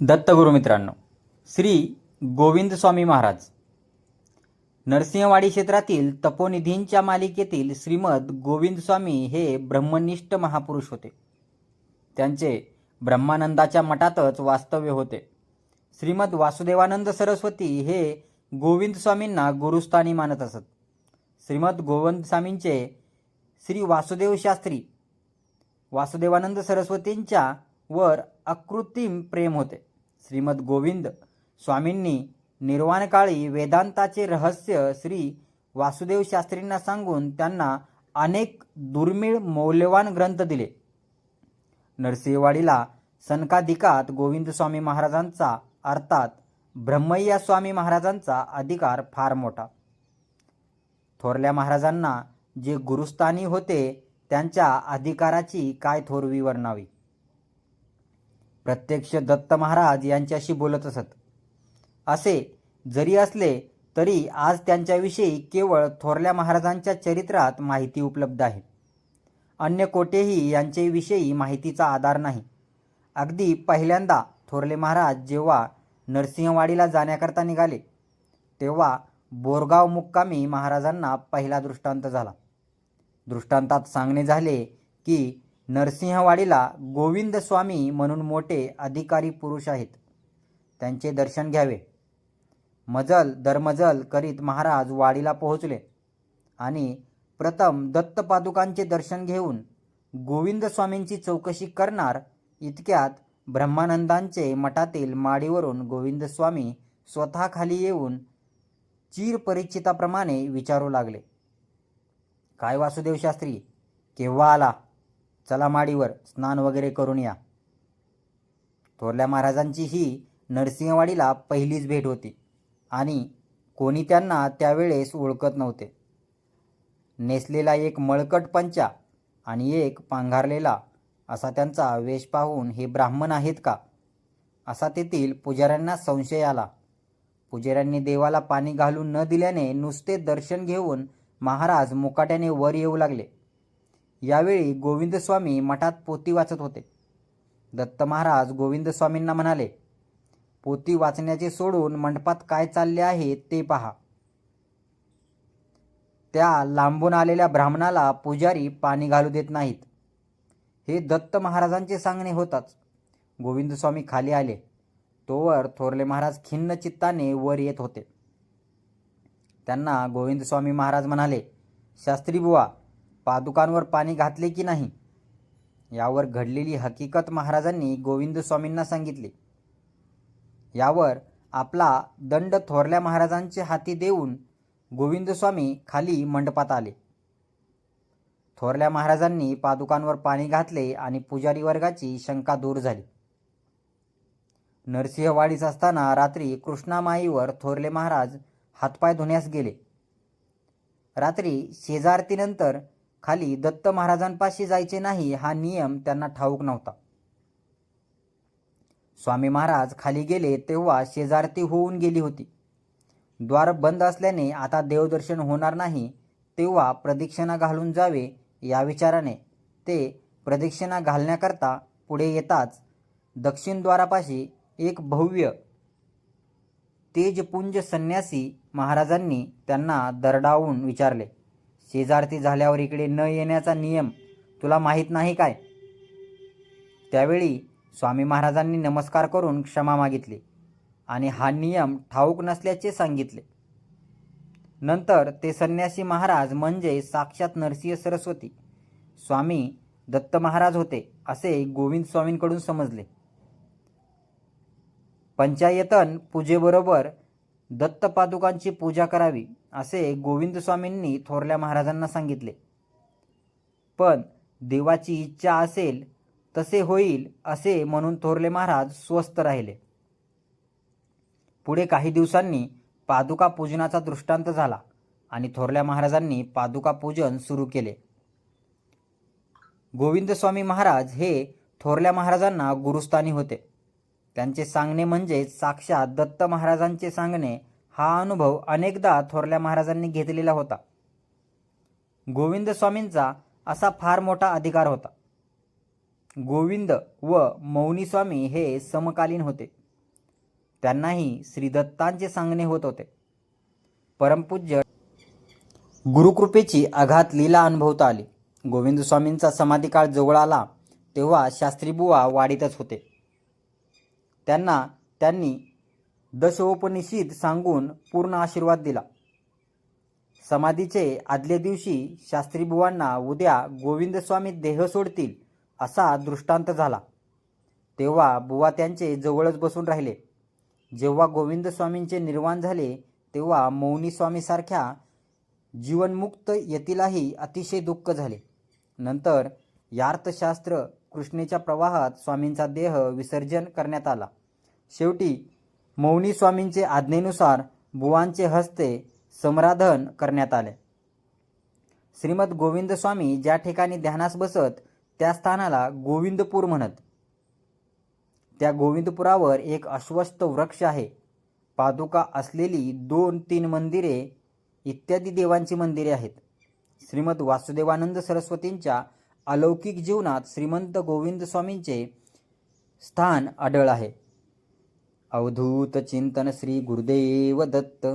दत्तगुरु मित्रांनो श्री गोविंद स्वामी महाराज. नरसिंहवाडी क्षेत्रातील तपोनिधींच्या मालिकेतील श्रीमद गोविंद स्वामी हे ब्रह्मनिष्ठ महापुरुष होते. त्यांचे ब्रह्मानंदाच्या मठातच वास्तव्य होते. श्रीमद वासुदेवानंद सरस्वती हे गोविंद स्वामींना गुरुस्थानी मानत असत. श्रीमद गोविंद स्वामींचे श्री वासुदेव शास्त्री वासुदेवानंद सरस्वतींच्या वर अकृत्रिम प्रेम होते. श्रीमद गोविंद स्वामींनी निर्वाणकाळी वेदांताचे रहस्य श्री वासुदेव शास्त्रींना सांगून त्यांना अनेक दुर्मिळ मौल्यवान ग्रंथ दिले. नरसिंहवाडीला सनकाधिकात गोविंद स्वामी महाराजांचा अर्थात ब्रह्मय्या स्वामी महाराजांचा अधिकार फार मोठा. थोरल्या महाराजांना जे गुरुस्थानी होते त्यांच्या अधिकाराची काय थोरवी वर्णावी? प्रत्यक्ष दत्त महाराज यांच्याशी बोलत असत. असे जरी असले तरी आज त्यांच्याविषयी केवळ थोरल्या महाराजांच्या चरित्रात माहिती उपलब्ध आहे. अन्य कोठेही यांच्याविषयी माहितीचा आधार नाही. अगदी पहिल्यांदा थोरले महाराज जेव्हा नरसिंहवाडीला जाण्याकरता निघाले तेव्हा बोरगाव मुक्कामी महाराजांना पहिला दृष्टांत झाला. दृष्टांतात सांगणे झाले की नरसिंहवाडीला गोविंद स्वामी म्हणून मोठे अधिकारी पुरुष आहेत. त्यांचे दर्शन घ्यावे. मजल दरमजल करीत महाराज वाडीला पोहोचले आणि प्रथम दत्तपादुकांचे दर्शन घेऊन गोविंद स्वामींची चौकशी करणार इतक्यात ब्रह्मानंदांचे मठातील माडीवरून गोविंद स्वामी स्वतः खाली येऊन चिरपरिचिताप्रमाणे विचारू लागले. काय वासुदेव शास्त्री केव्हा आला? चला माडीवर स्नान वगैरे करून या. थोरल्या महाराजांची ही नरसिंहवाडीला पहिलीच भेट होती आणि कोणी त्यांना त्यावेळेस ओळखत नव्हते. नेसलेला एक मळकट पंचा आणि एक पांघारलेला असा त्यांचा वेश पाहून हे ब्राह्मण आहेत का? असा तेथील पुजाऱ्यांना संशय आला. पुजाऱ्यांनी देवाला पाणी घालून न दिल्याने नुसते दर्शन घेऊन महाराज मुकाट्याने वर येऊ लागले. यावेळी गोविंदस्वामी मठात पोती वाचत होते. दत्त महाराज गोविंदस्वामींना म्हणाले पोती वाचण्याचे सोडून मंडपात काय चालले आहे ते पहा. त्या लांबून आलेल्या ब्राह्मणाला पुजारी पाणी घालू देत नाहीत. हे दत्त महाराजांचे सांगणे होताच. गोविंदस्वामी खाली आले. तोवर थोरले महाराज खिन्न चित्ताने वर येत होते. त्यांना गोविंदस्वामी महाराज म्हणाले शास्त्री बुवा पादुकांवर पाणी घातले की नाही? यावर घडलेली हकीकत महाराजांनी गोविंद स्वामींना सांगितली. यावर आपला दंड थोरल्या महाराजांचे हाती देऊन गोविंदस्वामी खाली मंडपात आले. थोरल्या महाराजांनी पादुकांवर पाणी घातले आणि पुजारी वर्गाची शंका दूर झाली. नरसिंहवाडीस असताना रात्री कृष्णामाईवर थोरले महाराज हातपाय धुण्यास गेले. रात्री शेजारतीनंतर खाली दत्त महाराजांपाशी जायचे नाही हा नियम त्यांना ठाऊक नव्हता. स्वामी महाराज खाली गेले तेव्हा शेजारती होऊन गेली होती. द्वार बंद असल्याने आता देवदर्शन होणार नाही तेव्हा प्रदक्षिणा घालून जावे या विचाराने. ते प्रदक्षिणा घालण्याकरता पुढे येताच दक्षिण द्वारापाशी एक भव्य तेजपुंज संन्यासी महाराजांनी त्यांना दरडावून विचारले. शेजारती झाल्यावर इकडे न येण्याचा नियम तुला माहीत नाही काय? त्यावेळी स्वामी महाराजांनी नमस्कार करून क्षमा मागितली आणि हा नियम ठाऊक नसल्याचे सांगितले. नंतर ते संन्यासी महाराज म्हणजे साक्षात नरसिंह सरस्वती स्वामी दत्त महाराज होते असे गोविंद स्वामींकडून समजले. पंचायतन पूजेबरोबर दत्तपादुकांची पूजा करावी असे गोविंद स्वामींनी थोरल्या महाराजांना सांगितले. पण देवाची इच्छा असेल तसे होईल असे म्हणून थोरले महाराज स्वस्थ राहिले. पुढे काही दिवसांनी पादुका पूजनाचा दृष्टांत झाला आणि थोरल्या महाराजांनी पादुका पूजन सुरू केले. गोविंद स्वामी महाराज हे थोरल्या महाराजांना गुरुस्थानी होते. त्यांचे सांगणे म्हणजे साक्षात दत्त महाराजांचे सांगणे हा अनुभव अनेकदा थोरल्या महाराजांनी घेतलेला होता. गोविंद स्वामींचा असा फार मोठा अधिकार होता. गोविंद व मौनी स्वामी हे समकालीन होते. त्यांनाही श्रीदत्तांचे सांगणे होत होते. परमपूज्य गुरुकृपेची आघात लीला अनुभवता आली. गोविंद स्वामींचा समाधिकाळ जवळ आला तेव्हा शास्त्रीबुवा वाडीतच होते. त्यांना त्यांनी दशोपनिषद सांगून पूर्ण आशीर्वाद दिला. समाधीचे आदल्या दिवशी शास्त्रीबुवांना उद्या गोविंदस्वामी देह सोडतील असा दृष्टांत झाला. तेव्हा बुवा त्यांचे जवळच बसून राहिले. जेव्हा गोविंदस्वामींचे निर्वाण झाले तेव्हा मौनीस्वामीसारख्या जीवनमुक्त यतीलाही अतिशय दुःख झाले. नंतर यार्थशास्त्र कृष्णेच्या प्रवाहात स्वामींचा देह विसर्जन करण्यात आला. शेवटी मौनी स्वामींचे आज्ञेनुसार बुवांचे हस्ते समराधन करण्यात आले. श्रीमद गोविंद स्वामी ज्या ठिकाणी ध्यानास बसत त्या स्थानाला गोविंदपूर म्हणत. त्या गोविंदपुरावर एक अश्वस्थ वृक्ष आहे. पादुका असलेली दोन तीन मंदिरे इत्यादी देवांची मंदिरे आहेत. श्रीमद वासुदेवानंद सरस्वतींच्या अलौकिक जीवनात श्रीमंत गोविंद स्वामींचे स्थान आढळ आहे. अवधूत चिंतन श्री गुरुदेव दत्त.